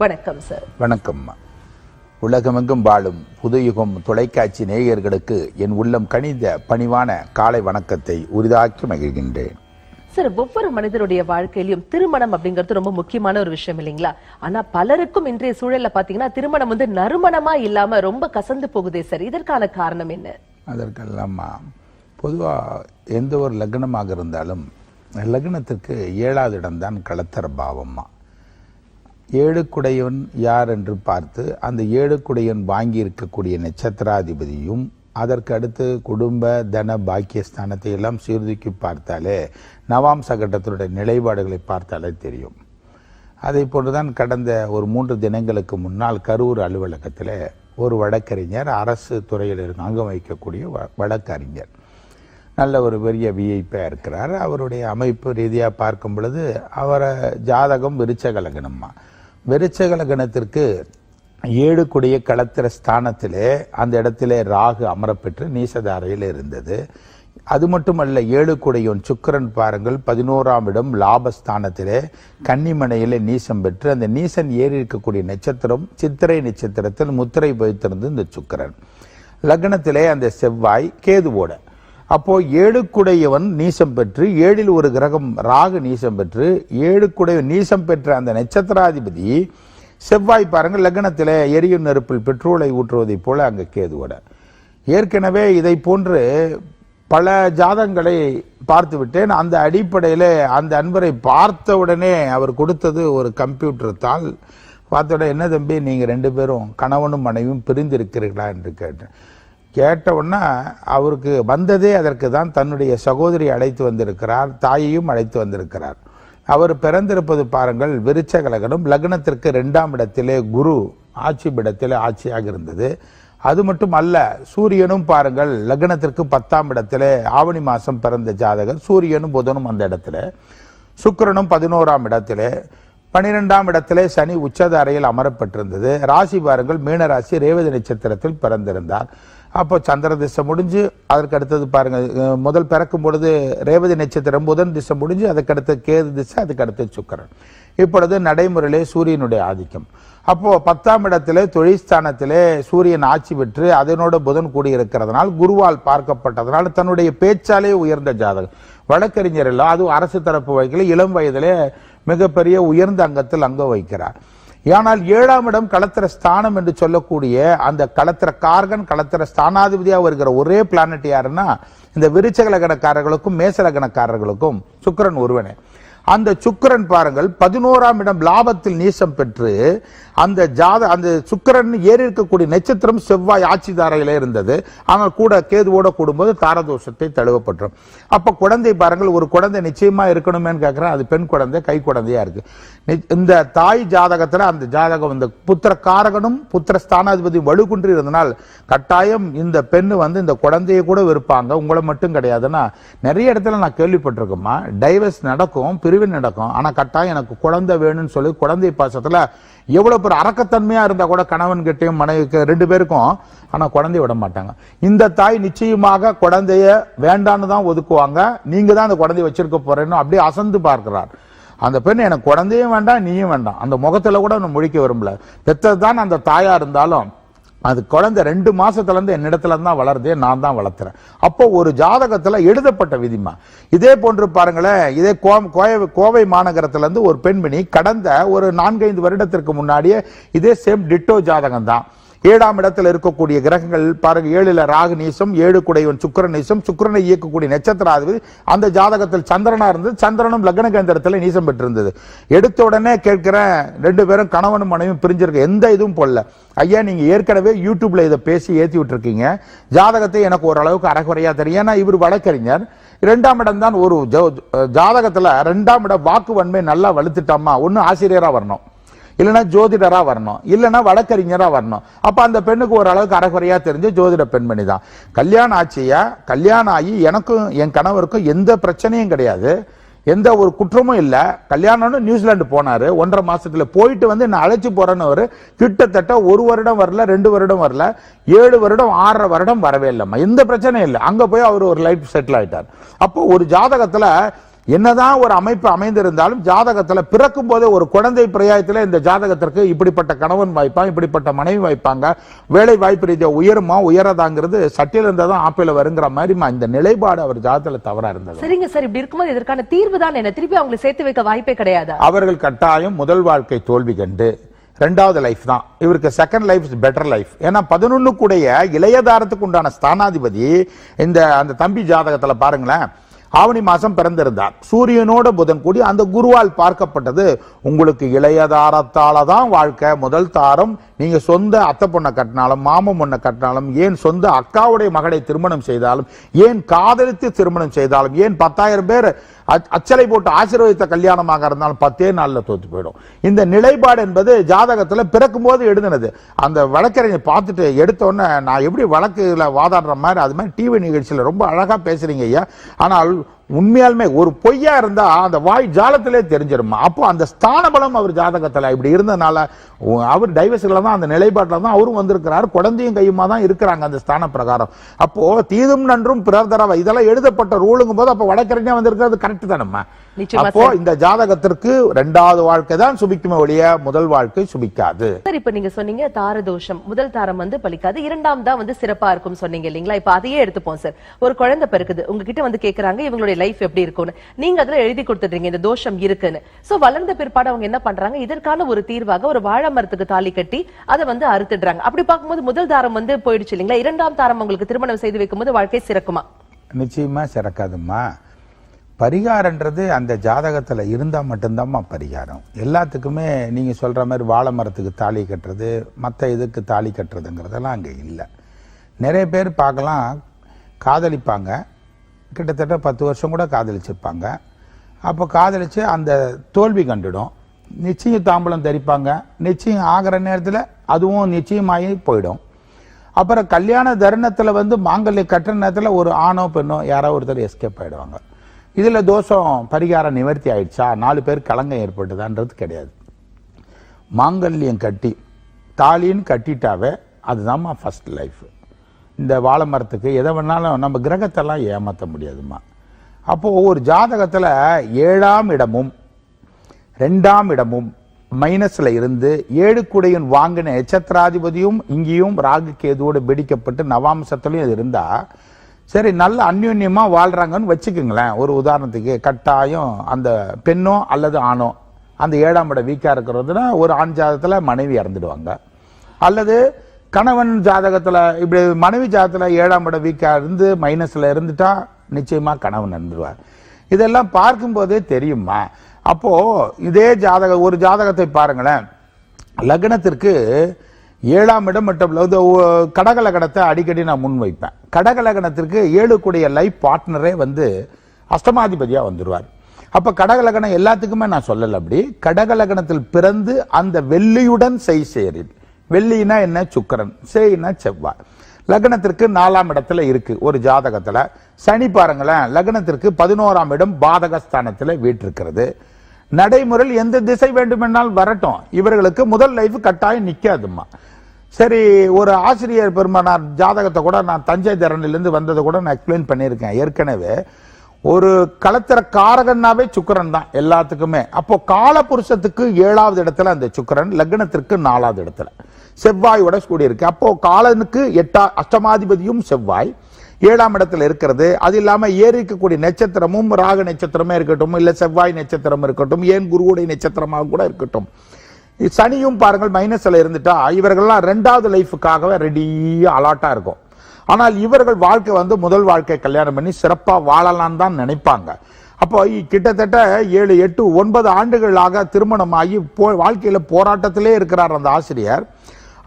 வணக்கம் சார் வணக்கம்மா. உலகமெங்கும் வாழும் புதுயுகம் தொலைக்காட்சி நேயர்களுக்கு என் உள்ளம் கனிந்த பணிவான காலை வணக்கத்தை உரிதாக்கி மகிழ்கின்றேன். சார் ஒவ்வொரு மனிதருடைய வாழ்க்கையிலும் திருமணம் அப்படிங்கிறது ரொம்ப முக்கியமான ஒரு விஷயம் இல்லைங்களா? ஆனா பலருக்கும் இன்றைய சூழல்ல பாத்தீங்கன்னா திருமணம் வந்து நறுமணமா இல்லாம ரொம்ப கசந்து போகுதே சார் இதற்கான காரணம் என்ன? அதற்கெல்லாமா பொதுவாக எந்த ஒரு லக்னமாக இருந்தாலும் லக்னத்திற்கு ஏழாவது இடம்தான் களத்தர பாவம்மா. ஏழுக்குடையவன் யார் என்று பார்த்து அந்த ஏழுக்குடையன் வாங்கியிருக்கக்கூடிய நட்சத்திராதிபதியும் அதற்கு அடுத்து குடும்ப தன பாக்கியஸ்தானத்தை எல்லாம் சீர்தூக்கி பார்த்தாலே நவாம் சகட்டத்தினுடைய நிலைப்பாடுகளை பார்த்தாலே தெரியும். அதை போன்றுதான் கடந்த ஒரு மூன்று தினங்களுக்கு முன்னால் கரூர் அலுவலகத்தில் ஒரு வழக்கறிஞர் அரசு துறையில் இருக்க அங்கம் வைக்கக்கூடிய வ- வழக்கறிஞர். நல்ல ஒரு பெரிய விஐபியாக இருக்கிறார். அவருடைய அமைப்பு ரீதியாக பார்க்கும் பொழுது அவரை ஜாதகம் விருச்ச லக்னம்மா விருச்சகல லக்னத்திற்கு ஏழு குடிய களத்திர ஸ்தானத்திலே அந்த இடத்திலே ராகு அமரப்பெற்று நீசதாரையில் இருந்தது. அது மட்டுமல்ல ஏழு குடையோன் சுக்கிரன் பாருங்கள் பதினோராம் இடம் லாபஸ்தானத்திலே கன்னிமனையிலே நீசம் பெற்று அந்த நீசன் ஏறி இருக்கக்கூடிய நட்சத்திரம் சித்திரை நட்சத்திரத்தில் முத்திரை வைத்திருந்த இந்த சுக்கிரன். லக்னத்திலே அந்த செவ்வாய் கேதுவோட. அப்போ ஏழுக்குடையவன் நீசம் பெற்று ஏழில் ஒரு கிரகம் ராகு நீசம் பெற்று ஏழுக்குடைய நீசம் பெற்ற அந்த நட்சத்திராதிபதி செவ்வாய் பாருங்க லக்னத்தில் எரியும் நெருப்பில் பெட்ரோலை ஊற்றுவதைப் போல அங்கே கேதுவோட ஏற்கனவே இதை போன்று பல ஜாதங்களை பார்த்து விட்டேன். அந்த அடிப்படையில் அந்த அன்பரை பார்த்த உடனே அவர் கொடுத்தது ஒரு கம்ப்யூட்டர் தாள். பார்த்த உடனே என்ன தம்பி நீங்கள் ரெண்டு பேரும் கணவனும் மனைவியும் பிரிந்திருக்கிறீர்களா? என்று கேட்டேன். கேட்டவுடனே அவருக்கு வந்ததே அதற்கு தான் தன்னுடைய சகோதரி அழைத்து வந்திருக்கிறார் தாயையும் அழைத்து வந்திருக்கிறார். அவர் பிறந்திருப்பது பாருங்கள் விருச்ச கலகனும் லக்னத்திற்கு ரெண்டாம் இடத்திலே குரு ஆட்சி இடத்திலே ஆட்சியாக இருந்தது. அது மட்டும் அல்ல சூரியனும் பாருங்கள் லக்னத்திற்கு பத்தாம் இடத்திலே ஆவணி மாதம் பிறந்த ஜாதகர் சூரியனும் புதனும் அந்த இடத்துல. சுக்கிரனும் பதினோராம் இடத்திலே. பனிரெண்டாம் இடத்திலே சனி உச்சத அறையில் அமரப்பட்டிருந்தது. ராசி பாருங்கள் மீனராசி ரேவதி நட்சத்திரத்தில் பிறந்திருந்தார். அப்போ சந்திர திசை முடிஞ்சு அதற்கு அடுத்தது பாருங்க முதல் பிறக்கும் பொழுது ரேவதி நட்சத்திரம் புதன் திசை முடிஞ்சு அதுக்கடுத்து கேது திசை அதுக்கடுத்து சுக்கரன் சுக்கிரன். இப்பொழுது நடைமுறையிலே சூரியனுடைய ஆதிக்கம். அப்போ பத்தாம் இடத்திலே தொழிற்ஸ்தானத்திலே சூரியன் ஆட்சி பெற்று அதனோட புதன் கூடியிருக்கிறதுனால் குருவால் பார்க்கப்பட்டதனால் தன்னுடைய பேச்சாலே உயர்ந்த ஜாதகம். வழக்கறிஞர் எல்லாம் அதுவும் அரசு தரப்பு வகையில் இளம் வயதிலே மிகப்பெரிய உயர்ந்த அங்கத்தில் அங்க வைக்கிறார். ஆனால் ஏழாம் இடம் களத்திர ஸ்தானம் என்று சொல்லக்கூடிய அந்த களத்திர கார்கன் களத்திர ஸ்தானாதிபதியாக வருகிற ஒரே பிளானட் யாருன்னா இந்த விருச்சக லக்னக்காரர்களுக்கும் மேச லக்னக்காரர்களுக்கும் சுக்கிரன் ஒருவனே. அந்த சுக்கரன் பாருங்கள் பதினோராம் இடம் லாபத்தில் நீசம் பெற்று அந்த ஜாத அந்த சுக்கிரன் ஏறி இருக்கக்கூடிய நட்சத்திரம் செவ்வாய் ஆட்சிதாரையிலே இருந்தது. ஆனால் கூட கேதுவோட கூடும்போது தாரதோஷத்தை தழுவப்பட்டுரும். அப்போ குழந்தை பாருங்கள் ஒரு குழந்தை நிச்சயமா இருக்கணுமேன்னு கேட்குறேன் அது பெண் குழந்தை கை குழந்தையா இருக்கு. இந்த தாய் ஜாதகத்தில் அந்த ஜாதகம் இந்த புத்திர காரகனும் புத்திர ஸ்தானாதிபதி வலுகுன்றி இருந்தனால் கட்டாயம் இந்த பெண்ணு வந்து இந்த குழந்தையை கூட வெறுப்பாங்க. உங்களை மட்டும் கிடையாதுன்னா நிறைய இடத்துல நான் கேள்விப்பட்டிருக்கேம்மா. டைவர்ஸ் நடக்கும் பிரிவு நடக்கும். ஆனால் கட்டாயம் எனக்கு குழந்தை வேணும்னு சொல்லி குழந்தை பாசத்தில் எவ்வளோ ஒரு அரக்கத்தன்மையா இருந்தா கூட கணவன் கிட்டையும் மனைவிக்கு ரெண்டு பேருக்கும் ஆனா குழந்தைய விட மாட்டாங்க. இந்த தாய் நிச்சயமாக குழந்தைய வேண்டான்னு தான் ஒதுக்குவாங்க. நீங்க தான் அந்த குழந்தைய வச்சிருக்க போறேன்னு அப்படியே அசந்து பார்க்கிறார். அந்த பெண் எனக்கு குழந்தையும் வேண்டாம் நீயும் வேண்டாம். அந்த முகத்துல கூட ஒன்று முழிக்க விரும்பல. பெற்றது தான் அந்த தாயா இருந்தாலும் அது குழந்தை ரெண்டு மாசத்துல இருந்து என்னிடத்துல தான் வளருதே நான் தான் வளர்த்துறேன். அப்போ ஒரு ஜாதகத்துல எழுதப்பட்ட விதிமா இதே போன்று பாருங்களேன் இதே கோ- கோவை கோவை மாநகரத்துல இருந்து ஒரு பெண்மணி கடந்த ஒரு நான்கைந்து வருடத்திற்கு முன்னாடியே இதே சேம் டிட்டோ ஜாதகம் தான் ஏழாம் இடத்துல இருக்கக்கூடிய கிரகங்கள் பாருங்க ஏழுல ராகு நீசம் ஏழு குடையவன் சுக்கிரன் நீசம் சுக்கிரனை இயக்கக்கூடிய நட்சத்திராதிபதி அந்த ஜாதகத்தில் சந்திரனா இருந்தது. சந்திரனும் லக்ன கேந்திரத்தில் நீசம் பெற்றிருந்தது. எடுத்த உடனே கேட்கிறேன் ரெண்டு பேரும் கணவனும் மனைவியும் பிரிஞ்சிருக்க எந்த இதுவும் போடல. ஐயா நீங்க ஏற்கனவே யூடியூப்ல இதை பேசி ஏத்தி விட்டுருக்கீங்க. ஜாதகத்தை எனக்கு ஓரளவுக்கு அறகுறையா தெரியும். ஏன்னா இவர் வழக்கறிஞர். ரெண்டாம் இடம் தான் ஒரு ஜோ- ஜாதகத்துல ரெண்டாம் இடம் வாக்கு வன்மை நல்லா வலுத்துட்டாமா ஒன்னு ஆசிரியரா வரணும். இல்லைன்னா ஜோதிடராக வரணும். இல்லைன்னா வழக்கறிஞராக வரணும். அப்போ அந்த பெண்ணுக்கு ஓரளவுக்கு அறகுறையாக தெரிஞ்சு ஜோதிட பெண்மணி தான். கல்யாணம் ஆச்சியா? கல்யாணம் ஆகி எனக்கும் என் கணவருக்கும் எந்த பிரச்சனையும் கிடையாது. எந்த ஒரு குற்றமும் இல்லை. கல்யாணம்னு நியூசிலாந்து போனாரு. ஒன்றரை மாதத்தில் போயிட்டு வந்து என்னை அழைச்சி போறேன்னு ஒரு கிட்டத்தட்ட ஒரு வருடம் வரல ரெண்டு வருடம் வரல ஏழு வருடம் ஆறரை வருடம் வரவே இல்லைம்மா. எந்த பிரச்சனையும் இல்லை. அங்கே போய் அவர் ஒரு லைஃப் செட்டில் ஆகிட்டார் அப்போ ஒரு ஜாதகத்தில் என்னதான் ஒரு அமைப்பு அமைந்திருந்தாலும் ஜாதகத்துல பிறக்கும் போதே ஒரு குழந்தை பிரயாயத்துல இந்த ஜாதகத்திற்கு இப்படிப்பட்ட கணவன் வாய்ப்பான் இப்படிப்பட்ட மனைவி வாய்ப்பாங்க. வேலை வாய்ப்பு ரீதியா உயருமா உயரதாங்கிறது சட்டியில இருந்தா தான் ஆப்பிள வருங்கிற மாதிரி இந்த நிலைப்பாடு அவர் ஜாதகத்துல தவறா இருந்தது. சரிங்க சார் இப்படி இருக்கும்போது இதற்கான தீர்வு தான் என்ன? திருப்பி அவங்களை சேர்த்து வைக்க வாய்ப்பே கிடையாதா? அவர்கள் கட்டாயம் முதல் வாழ்க்கை தோல்வி கண்டு ரெண்டாவது லைஃப் தான். இவருக்கு செகண்ட் லைஃப் பெட்டர் லைஃப் ஏன்னா பதினொன்னு கூடைய இளையதாரத்துக்கு உண்டான ஸ்தானாதிபதி இந்த அந்த தம்பி ஜாதகத்துல பாருங்களேன். ஆவணி மாதம் பிறந்திருந்தார். சூரியனோட புதன் கூடி அந்த குருவால் பார்க்கப்பட்டது உங்களுக்கு இளையதாரத்தால தான் வாழ்க்கை. முதல் தாரம் நீங்க சொந்த அத்தை பொண்ணை கட்டினாலும் மாமன் பொண்ணை கட்டினாலும் ஏன் சொந்த அக்காவுடைய மகளை திருமணம் செய்தாலும் ஏன் காதலித்து திருமணம் செய்தாலும் ஏன் பத்தாயிரம் பேர் அச்- அச்சலை போட்டு ஆசீர்வதித்த கல்யாணமாக இருந்தாலும் பத்தே நாளில் தோத்து போயிடும். இந்த நிலைப்பாடு என்பது ஜாதகத்தில் பிறக்கும் போது எழுதினது. அந்த வழக்கறிஞர் பார்த்துட்டு எடுத்தோன்னே நான் எப்படி வழக்குல வாதாடுற மாதிரி அது மாதிரி டிவி நிகழ்ச்சியில் ரொம்ப அழகாக பேசுறீங்க ஐயா. ஆனால் people உண்மையாலுமே ஒரு பொய்யா இருந்தா அந்த வாய் ஜாலத்திலே தெரிஞ்சிருமா? அப்போ அந்த ஸ்தான பலம் அவர் ஜாதகத்துல இப்படி இருந்தனால உ- அவர் டைவர்ஸ்ல தான் அந்த நிலைப்பாட்டில் தான் அவரும் வந்திருக்கிறார். குழந்தையும் கையுமா தான் இருக்கிறாங்க அந்த ஸ்தான பிரகாரம். அப்போ தீதும் நன்றும் பிறர் தரவ இதெல்லாம் எழுதப்பட்ட ரூலுங்கும் போது அப்ப வழக்கறிஞர் வந்திருக்கிறது கரெக்ட் தானம்மா? அப்போ இந்த ஜாதகத்திற்கு ரெண்டாவது வாழ்க்கை தான் சுபிக்குமே ஒழிய முதல் வாழ்க்கை சுபிக்காது. சார் இப்ப நீங்க சொன்னீங்க தார தோஷம் முதல் தாரம் வந்து பலிக்காது. இரண்டாம் தான் வந்து சிறப்பா இருக்கும் சொன்னீங்க இல்லீங்களா? இப்ப அதையே எடுத்துப்போம் சார். ஒரு குழந்தை பிறக்குது. உங்ககிட்ட வந்து கேக்குறாங்க இவங்களுடைய லைஃப் எப்படி இருக்கும்னு. நீங்க அதுல எழுதி கொடுத்துடுறீங்க இந்த தோஷம் இருக்குன்னு. சோ வளர்ந்த பிற்பாடு அவங்க என்ன பண்றாங்க? இதற்கான ஒரு தீர்வாக ஒரு வாழை மரத்துக்கு தாலி கட்டி அதை வந்து அறுத்துடுறாங்க. அப்படி பார்க்கும்போது முதல் தாரம் வந்து போயிடுச்சு இல்லைங்களா? இரண்டாம் தாரம் உங்களுக்கு திருமணம் செய்து வைக்கும்போது வாழ்க்கை சிறக்குமா? நிச்சயமா சிறக்காதும்மா. பரிகாரன்றது அந்த ஜாதகத்தில் இருந்தால் மட்டும்தாம்மா பரிகாரம். எல்லாத்துக்குமே நீங்கள் சொல்கிற மாதிரி வாழை மரத்துக்கு தாலி கட்டுறது மற்ற இதுக்கு தாலி கட்டுறதுங்கிறதெல்லாம் அங்கே இல்லை. நிறைய பேர் பார்க்கலாம் காதலிப்பாங்க. கிட்டத்தட்ட பத்து வருஷம் கூட காதலிச்சிருப்பாங்க. அப்போ காதலித்து அந்த தோல்வி கண்டுடும். நிச்சயம் தாம்பலம் தரிப்பாங்க. நிச்சயம் ஆகிற நேரத்தில் அதுவும் நிச்சயமாகி போயிடும். அப்புறம் கல்யாண தருணத்தில் வந்து மாங்கல்ய கட்டுற நேரத்தில் ஒரு ஆணோ பெண்ணோ யாரோ ஒருத்தர் எஸ்கேப் ஆயிடுவாங்க. இதில் தோஷம் பரிகாரம் நிவர்த்தி ஆயிடுச்சா? நாலு பேர் கலங்கம் ஏற்பட்டுதான்றது கிடையாது. மாங்கல்யம் கட்டி தாலின்னு கட்டிட்டாவே அதுதாம்மா ஃபர்ஸ்ட் லைஃப் இந்த வாழை மரத்துக்கு எதை வேணாலும் நம்ம கிரகத்தெல்லாம் ஏமாற்ற முடியாதும்மா. அப்போது ஒவ்வொரு ஜாதகத்தில் ஏழாம் இடமும் ரெண்டாம் இடமும் மைனஸில் இருந்து ஏழு குடையன் வாங்கின நட்சத்திராதிபதியும் இங்கேயும் ராகு கேதுவோடு பிடிக்கப்பட்டு நவாம்சத்துலையும் அது இருந்தால் சரி நல்ல அந்யோன்யமாக வாழ்கிறாங்கன்னு வச்சுக்கோங்களேன். ஒரு உதாரணத்துக்கு கட்டாயம் அந்த பெண்ணோ அல்லது ஆணோ அந்த ஏழாம் இடம் வீக்காக இருக்கிறதுனா ஒரு ஆண் ஜாதத்தில் மனைவி இறந்துடுவாங்க. அல்லது கணவன் ஜாதகத்தில் இப்படி மனைவி ஜாதகத்தில் ஏழாம் இடம் வீக்காக இருந்து மைனஸில் இருந்துட்டா நிச்சயமாக கணவன் இருந்துருவார் இதெல்லாம் பார்க்கும்போதே தெரியுமா? அப்போ இதே ஜாதக ஒரு ஜாதகத்தை பாருங்களேன். லக்னத்திற்கு ஏழாம் இடம் மற்றும் இந்த கடக லக்னத்தை அடிக்கடி நான் முன் வைப்பேன். கடக லக்னத்திற்கு ஏழு கூடிய லைஃப் பார்ட்னரே வந்து அஷ்டமாதிபதியாக வந்துடுவார் அப்போ கடக லக்னம் எல்லாத்துக்குமே நான் சொல்லலை அப்படி. கடக லக்னத்தில் பிறந்து அந்த வெள்ளியுடன் செய் சேரில். வெள்ளினா என்ன? சுக்கிரன். செய்னா செவ்வாய். லக்னத்திற்கு நாலாம் இடத்துல இருக்கு ஒரு ஜாதகத்துல. சனி பாருங்களேன் லக்னத்திற்கு பதினோராம் இடம் பாதகஸ்தானத்தில் வீட்டிருக்கிறது நடைமுறையில் எந்த திசை வேண்டுமென்றால் வரட்டும். இவர்களுக்கு முதல் லைஃப் கட்டாயம் நிற்காதுமா சரி ஒரு ஆசிரியர் பெருமானார் ஜாதகத்தை கூட நான் தஞ்சை தரணிலிருந்து வந்ததை கூட நான் எக்ஸ்பிளைன் பண்ணியிருக்கேன். ஏற்கனவே ஒரு களத்திர காரகன்னாவே சுக்கரன் தான் எல்லாத்துக்குமே. அப்போ காலபுருஷத்துக்கு ஏழாவது இடத்துல அந்த சுக்கிரன் லக்னத்திற்கு நாலாவது இடத்துல. செவ்வாயோட கூடியிருக்கு. அப்போ காலனுக்கு எட்டா அஷ்டமாதிபதியும் செவ்வாய். ஏழாம் இடத்துல இருக்கிறது. அது இல்லாமல் ஏறிக்கக்கூடிய நட்சத்திரமும் ராக நட்சத்திரமே இருக்கட்டும் இல்லை செவ்வாய் நட்சத்திரம் இருக்கட்டும் ஏன் குருவுடைய நட்சத்திரமாக கூட இருக்கட்டும். சனியும் பாருங்கள் மைனஸில் இருந்துட்டா இவர்கள்லாம் ரெண்டாவது லைஃபுக்காகவே ரெடியாக அலாட்டாக இருக்கும். ஆனால் இவர்கள் வாழ்க்கை வந்து முதல் வாழ்க்கை கல்யாணம் பண்ணி சிறப்பாக வாழலாம் தான் நினைப்பாங்க. அப்போ கிட்டத்தட்ட ஏழு எட்டு ஒன்பது ஆண்டுகளாக திருமணமாகி போ வாழ்க்கையில் போராட்டத்திலே இருக்கிறார் அந்த ஆசிரியர்.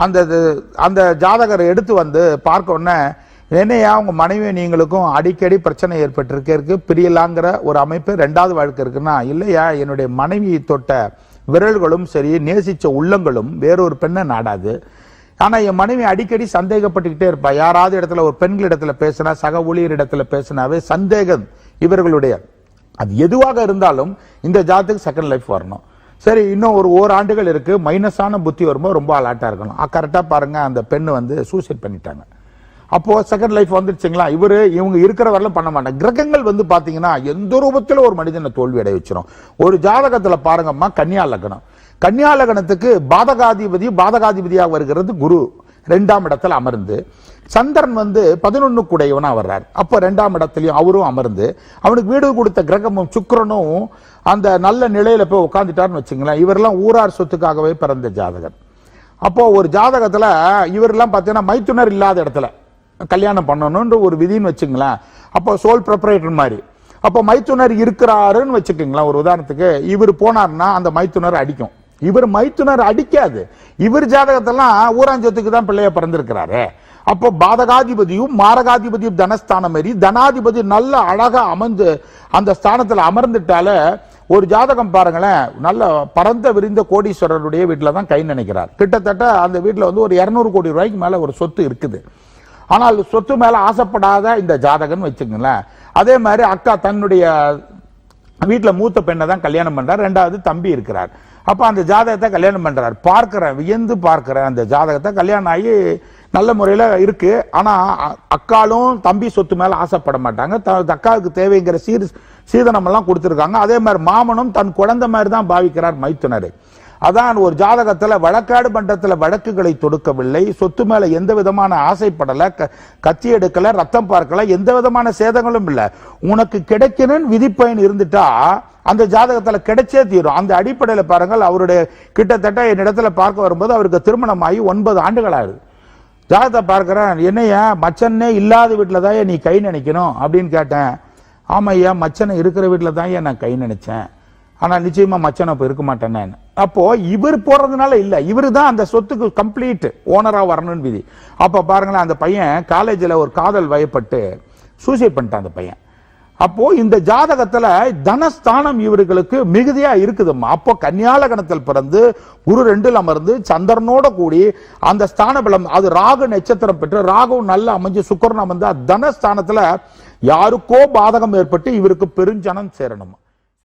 அந்த இது- அந்த ஜாதகரை எடுத்து வந்து பார்க்க உடனே என்னையா உங்கள் மனைவி நீங்களுக்கும் அடிக்கடி பிரச்சனை ஏற்பட்டிருக்கே இருக்கு. பிரியலாங்கிற ஒரு அமைப்பு ரெண்டாவது வாழ்க்கை இருக்குன்னா இல்லையா என்னுடைய மனைவி தொட்ட விரல்களும் சரி நேசிச்ச உள்ளங்களும் வேறொரு பெண்ணை நாடாது. ஆனால் என் மனைவி அடிக்கடி சந்தேகப்பட்டுக்கிட்டே இருப்பா. யாராவது இடத்துல ஒரு பெண்கள் இடத்துல பேசினா சக ஊழியர் இடத்துல பேசினாவே சந்தேகம் இவர்களுடைய. அது எதுவாக இருந்தாலும் இந்த ஜாதத்துக்கு செகண்ட் லைஃப் வரணும். சரி இன்னும் ஒரு ஓராண்டுகள் இருக்கு. மைனஸான புத்தி வரும்போது ரொம்ப அலர்ட்டாக இருக்கணும். கரெக்டாக பாருங்க அந்த பெண்ணு வந்து சூசைட் பண்ணிட்டாங்க. அப்போது செகண்ட் லைஃப் வந்துருச்சுங்களா? இவரு இவங்க இருக்கிற வரலும் பண்ண மாட்டாங்க. கிரகங்கள் வந்து பார்த்தீங்கன்னா எந்த ரூபத்தில் ஒரு மனிதனை தோல்வி அடைய வச்சிடும் ஒரு ஜாதகத்தில் பாருங்கம்மா கன்னியா லக்னம். கன்னியா லக்னத்துக்கு பாதகாதிபதி பாதகாதிபதியாக வருகிறது குரு. ரெண்டாம் இடத்துல அமர்ந்து சந்திரன் வந்து பதினொன்னு கூடையவனா வர்றார். அப்போ ரெண்டாம் இடத்துலையும் அவரும் அமர்ந்து அவனுக்கு வீடு கொடுத்த கிரகமும் சுக்கரனும் அந்த நல்ல நிலையில் போய் உட்காந்துட்டாருன்னு வச்சுங்களேன் இவரெல்லாம் ஊரார் சொத்துக்காகவே பிறந்த ஜாதகர். அப்போது ஒரு ஜாதகத்தில் இவரெல்லாம் பார்த்தீங்கன்னா மைத்துனர் இல்லாத இடத்துல கல்யாணம் பண்ணணுன்ற ஒரு விதின்னு வச்சுங்களேன். அப்போ சோல் ப்ரொப்ரேட்டர் மாதிரி. அப்போ மைத்துனர் இருக்கிறாருன்னு வச்சுக்கோங்களேன் ஒரு உதாரணத்துக்கு இவர் போனார்னா அந்த மைத்துனர் அடிக்கும். இவர் மைத்துனர் அடிக்காது. இவர் ஜாதகத்தெல்லாம் ஊராஞ்சத்துக்கு தான் பிள்ளைய பிறந்திருக்கிறாரு. அப்போ பாதகாதிபதியும் மாரகாதிபதியும் தனஸ்தானம் மாரி தனாதிபதி நல்ல அழகா அமர்ந்து அந்த ஸ்தானத்துல அமர்ந்துட்டால ஒரு ஜாதகம் பாருங்களேன் நல்ல பரந்த விரிந்த கோடீஸ்வரருடைய வீட்டில் தான் கை நினைக்கிறார். கிட்டத்தட்ட அந்த வீட்டில் வந்து ஒரு இரநூறு கோடி ரூபாய்க்கு மேலே ஒரு சொத்து இருக்குது. ஆனால் சொத்து மேலே ஆசைப்படாத இந்த ஜாதகன் வச்சுக்கங்களேன். அதே மாதிரி அக்கா தன்னுடைய வீட்டில் மூத்த பெண்ணை தான் கல்யாணம் பண்ணுறார் ரெண்டாவது தம்பி இருக்கிறார். அப்போ அந்த ஜாதகத்தை கல்யாணம் பண்ணுறாரு பார்க்குறேன் வியந்து பார்க்குறேன் அந்த ஜாதகத்தை. கல்யாணம் ஆகி நல்ல முறையில் இருக்குது ஆனால் அ- அக்காலும் தம்பி சொத்து மேலே ஆசைப்பட மாட்டாங்க. த- அக்காவுக்கு தேவைங்கிற சீர் சீதனமெல்லாம் கொடுத்துருக்காங்க. அதே மாதிரி மாமனும் தன் குழந்தை மாதிரி தான் பாவிக்கிறார் மைத்துனர். அதான் ஒரு ஜாதகத்தில் வழக்காடு மன்றத்தில் வழக்குகளை தொடுக்கவில்லை. சொத்து மேலே எந்த விதமான ஆசைப்படலை. க- கத்தி எடுக்கலை ரத்தம் பார்க்கலை எந்த விதமான சேதங்களும் இல்லை. உனக்கு கிடைக்கணும்னு விதிப்பயன் இருந்துட்டா அந்த ஜாதகத்தில் கிடைச்சே தீரும். அந்த அடிப்படையில் பாருங்கள் அவருடைய கிட்டத்தட்ட என்னிடத்துல பார்க்க வரும்போது அவருக்கு திருமணம் ஆகி ஒன்பது ஆண்டுகள் ஆகுது. ஜாதகத்தை பார்க்குறேன் என்னையா மச்சனே இல்லாத வீட்டில் தான் நீ கை நினைக்கணும் அப்படின்னு கேட்டேன். ஆமாம் ஐயா மச்சனை இருக்கிற வீட்டில் தான் நான் கை நினைச்சேன்? ஆனால் நிச்சயமாக மச்சனை இப்போ இருக்க மாட்டேன்னு அப்போது இவர் போகிறதுனால இல்லை இவர் தான் அந்த சொத்துக்கு கம்ப்ளீட் ஓனராக வரணும்னு விதி. அப்போ பாருங்களேன் அந்த பையன் காலேஜில் ஒரு காதல் வயப்பட்டு சூசைட் பண்ணிட்டான் அந்த பையன். அப்போ இந்த ஜாதகத்துல தனஸ்தானம் இவர்களுக்கு மிகுதியா இருக்குதும்மா. அப்போ கன்னியாலகணத்தில் பிறந்து குரு ரெண்டில் அமர்ந்து சந்திரனோட கூடி அந்த ஸ்தான பலம் அது ராகு நட்சத்திரம் பெற்று ராகுவும் நல்லா அமைஞ்சு சுக்கரன் அமர்ந்து தனஸ்தானத்துல யாருக்கோ பாதகம் ஏற்பட்டு இவருக்கு பெருஞ்சனம் சேரணுமா?